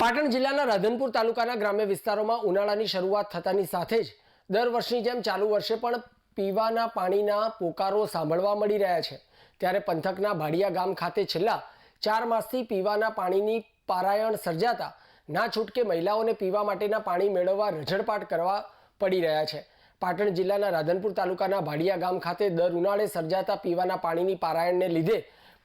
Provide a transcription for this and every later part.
પાટણ જિલ્લાના રાધનપુર તાલુકાના ગ્રામ્ય વિસ્તારોમાં ઉનાળાની શરૂઆત થતાની સાથે જ દર વર્ષની જેમ ચાલુ વર્ષે પણ પીવાના પાણીના પોકારો સાંભળવા મળી રહ્યા છે. ત્યારે પંથકના ભાડિયા ગામ ખાતે છેલ્લા ચાર માસથી પીવાના પાણીની પારાયણ સર્જાતા ના છૂટકે મહિલાઓને પીવા માટેના પાણી મેળવવા રઝળપાટ કરવા પડી રહ્યા છે. પાટણ જિલ્લાના રાધનપુર તાલુકાના ભાડિયા ગામ ખાતે દર ઉનાળે સર્જાતા પીવાના પાણીની પારાયણને લીધે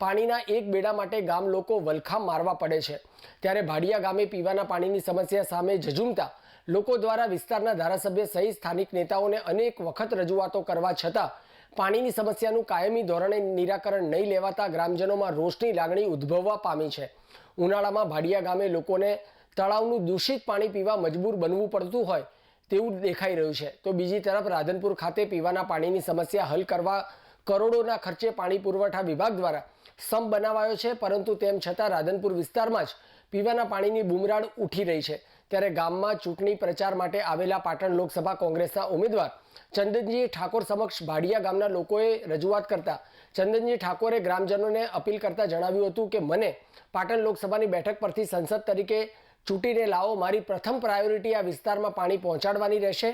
પાણીના એક બેડા માટે ગામ લોકો વલખામ મારવા પડે છે. ત્યારે ભાડિયા ગામે પીવાના પાણીની સમસ્યા સામે ઝઝુમતા લોકો દ્વારા વિસ્તારના ધારાસભ્ય સહિત સ્થાનિક નેતાઓને અનેક વખત રજૂઆતો કરવા છતાં પાણીની સમસ્યાનું કાયમી ધોરણે નિરાકરણ નહીં લેવાતા ગ્રામજનોમાં રોષની લાગણી ઉદ્ભવવા પામી છે. ઉનાળામાં ભાડિયા ગામે લોકોને તળાવનું દૂષિત પાણી પીવા મજબૂર બનવું પડતું હોય તેવું દેખાઈ રહ્યું છે. તો બીજી તરફ રાધનપુર ખાતે પીવાના પાણીની સમસ્યા હલ કરવા કરોડોના ખર્ચે પાણી પુરવઠા વિભાગ દ્વારા સંપ બનાવાયો છે, પરંતુ તેમ છતાં રાધનપુર વિસ્તારમાં જ પીવાના પાણીની બુમરાળ ઉઠી રહી છે. ત્યારે ગામમાં ચૂંટણી પ્રચાર માટે આવેલા પાટણ લોકસભા કોંગ્રેસના ઉમેદવાર ચંદનજી ઠાકોર સમક્ષ ભાડિયા ગામના લોકોએ રજૂઆત કરતા ચંદનજી ઠાકોરે ગ્રામજનોને અપીલ કરતા જણાવ્યું હતું કે, મને પાટણ લોકસભાની બેઠક પરથી સંસદ તરીકે ચૂંટીને લાવો. મારી પ્રથમ પ્રાયોરિટી આ વિસ્તારમાં પાણી પહોંચાડવાની રહેશે.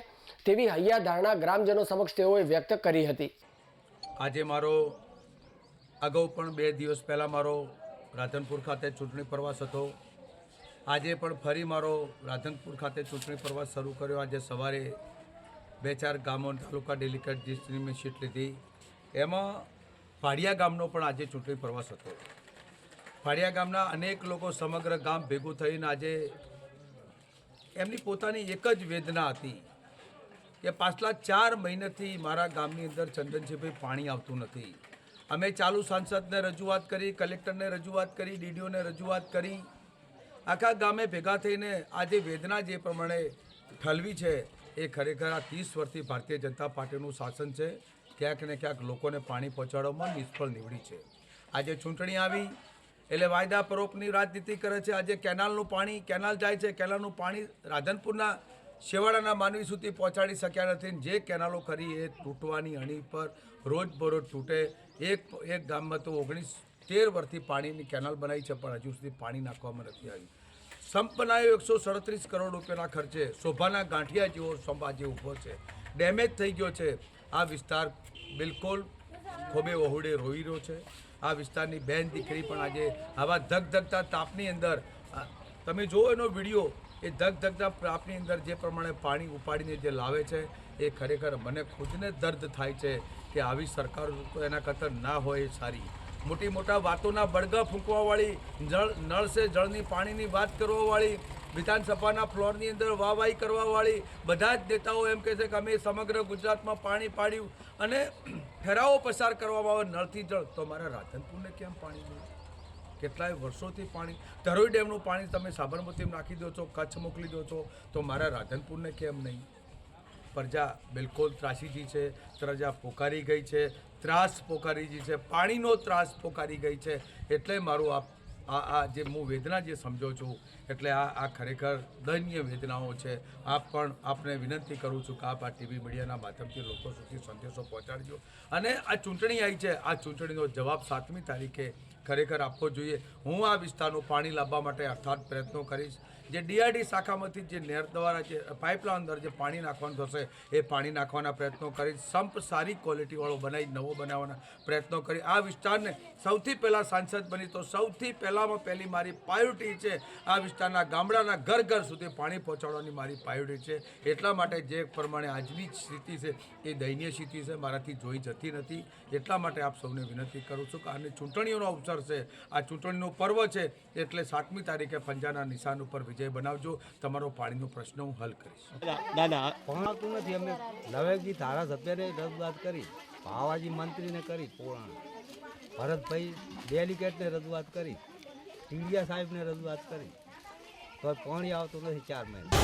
તેવી હૈયા ધારણા ગ્રામજનો સમક્ષ તેઓએ વ્યક્ત કરી હતી. આજે મારો અગાઉ પણ બે દિવસ પહેલાં મારો રાધનપુર ખાતે ચૂંટણી પ્રવાસ હતો. આજે પણ ફરી મારો રાધનપુર ખાતે ચૂંટણી પ્રવાસ શરૂ કર્યો. આજે સવારે બે ચાર ગામો તાલુકા ડેલિકેટ ડિસ્ટ્રિક્ટની મેં સીટ લીધી. એમાં ફાડિયા ગામનો પણ આજે ચૂંટણી પ્રવાસ હતો. ફાડિયા ગામના અનેક લોકો સમગ્ર ગામ ભેગું થઈને આજે એમની પોતાની એક જ વેદના હતી. કે પાછલા ચાર મહિનાથી મારા ગામની અંદર ચંદનજીભાઈ પાણી આવતું નથી. અમે ચાલુ સાંસદને રજૂઆત કરી, કલેક્ટરને રજૂઆત કરી, ડીડીઓને રજૂઆત કરી. આખા ગામે ભેગા થઈને આજે વેદના જે પ્રમાણે ઠલવી છે, એ ખરેખર આ ત્રીસ વર્ષથી ભારતીય જનતા પાર્ટીનું શાસન છે. ક્યાંક ને ક્યાંક લોકોને પાણી પહોંચાડવામાં નિષ્ફળ નીવડી છે. આજે ચૂંટણી આવી, એટલે વાયદા પરોપની રાજનીતિ કરે છે. આજે કેનાલનું પાણી, કેનાલ જાય છે, કેનાલનું પાણી રાધનપુરના શેવાડાના માનવી સુધી પહોંચાડી શક્યા નથી જે કેનાલો કરી એ તૂટવાની અણી પર રોજ બરોજ તૂટે. એક એક ગામમાં તો ઓગણીસ તેર વર્ષથી પાણીની કેનાલ બનાવી છે, પણ હજુ સુધી પાણી નાખવામાં નથી આવ્યું. સંપ બનાવ્યો એકસો સડત્રીસ કરોડ રૂપિયાના ખર્ચે શોભાના ગાંઠિયા જેવો સંપ ઊભો છે. ડેમેજ થઈ ગયો છે. આ વિસ્તાર બિલકુલ ખોબે વહુડે રોઈ રહ્યો છે. આ વિસ્તારની બેન દીકરી પણ આજે આવા ધગધગતા તાપની અંદર તમે જુઓ એનો વીડિયો એ ધગધગતા તાપની અંદર જે પ્રમાણે પાણી ઉપાડીને જે લાવે છે, એ ખરેખર મને ખુદને દર્દ થાય છે કે આવી સરકાર એના કરતાં ના હોય સારી. મોટી મોટા વાતોના બળગા ફૂંકવાવાળી, જળ નળ સે જળની પાણીની વાત કરવાવાળી, વિધાનસભાના ફ્લોરની અંદર વાહવાહી કરવાવાળી, બધા જ નેતાઓ એમ કહે છે કે અમે સમગ્ર ગુજરાતમાં પાણી પાડ્યું અને ઠરાવો પસાર કરવામાં આવે નળથી જળ. તો મારા રાધનપુરને કેમ પાણી મળ્યું? કેટલાય વર્ષોથી પાણી, ધરોઈ ડેમનું પાણી તમે સાબરમતીમાં નાખી દો છો, કચ્છ મોકલી દો છો, તો મારા રાધનપુરને કેમ નહીં? પ્રજા બિલકુલ ત્રાસીજી છે, પ્રજા પોકારી ગઈ છે, ત્રાસ પોકારી ગઈ છે, પાણીનો ત્રાસ પોકારી ગઈ છે, એટલે મારું આ આ આ જે હું વેદના જે સમજો છું, એટલે આ આ ખરેખર દયનીય વેદનાઓ છે. આપ પણ આપને વિનંતી કરું છું કે આપ આ ટીવી મીડિયાના માધ્યમથી લોકો સુધી સંદેશો પહોંચાડજો. અને આ ચૂંટણી આવી છે. આ ચૂંટણીનો જવાબ સાતમી તારીખે ખરેખર આપવો જોઈએ. હું આ વિસ્તારનું પાણી લાવવા માટે અર્થાત પ્રયત્નો કરીશ. જે ડીઆરડી શાખામાંથી જે નહેર દ્વારા જે પાઇપલાઇન અંદર જે પાણી નાખવાનું થશે, એ પાણી નાખવાના પ્રયત્નો કરીશ. સંપ સારી ક્વોલિટીવાળો બનાવી નવો બનાવવાના પ્રયત્નો કરી આ વિસ્તારને સૌથી પહેલાં સાંસદ બની તો સૌથી પહેલાંમાં પહેલી મારી પ્રાયોરિટી છે આ વિસ્તારના ગામડાના ઘર ઘર સુધી પાણી પહોંચાડવાની મારી પ્રાયોરિટી છે. એટલા માટે જે પ્રમાણે આજની સ્થિતિ છે, એ દયનીય સ્થિતિ છે. મારાથી જોઈ જતી નથી. એટલા માટે આપ સૌને વિનંતી કરું છું કે આને ચૂંટણીઓનો અવસર છે આ ચૂંટણીનું પર્વ છે એટલે સાતમી તારીખે પંજાના નિશાન ઉપર વિજય બનાવજો. તમારો પાણીનો પ્રશ્ન હું હલ કરીશ. પણ આવતું નથી. અમે નવેકજી ધારાસભ્યને રજૂઆત કરી ભાવાજી મંત્રીને કરી પોળાણ. ભરતભાઈ ડેલિકેટને રજૂઆત કરી ટીડિયા સાહેબને રજૂઆત કરી. તો પાણી આવતું નથી ચાર મહિના.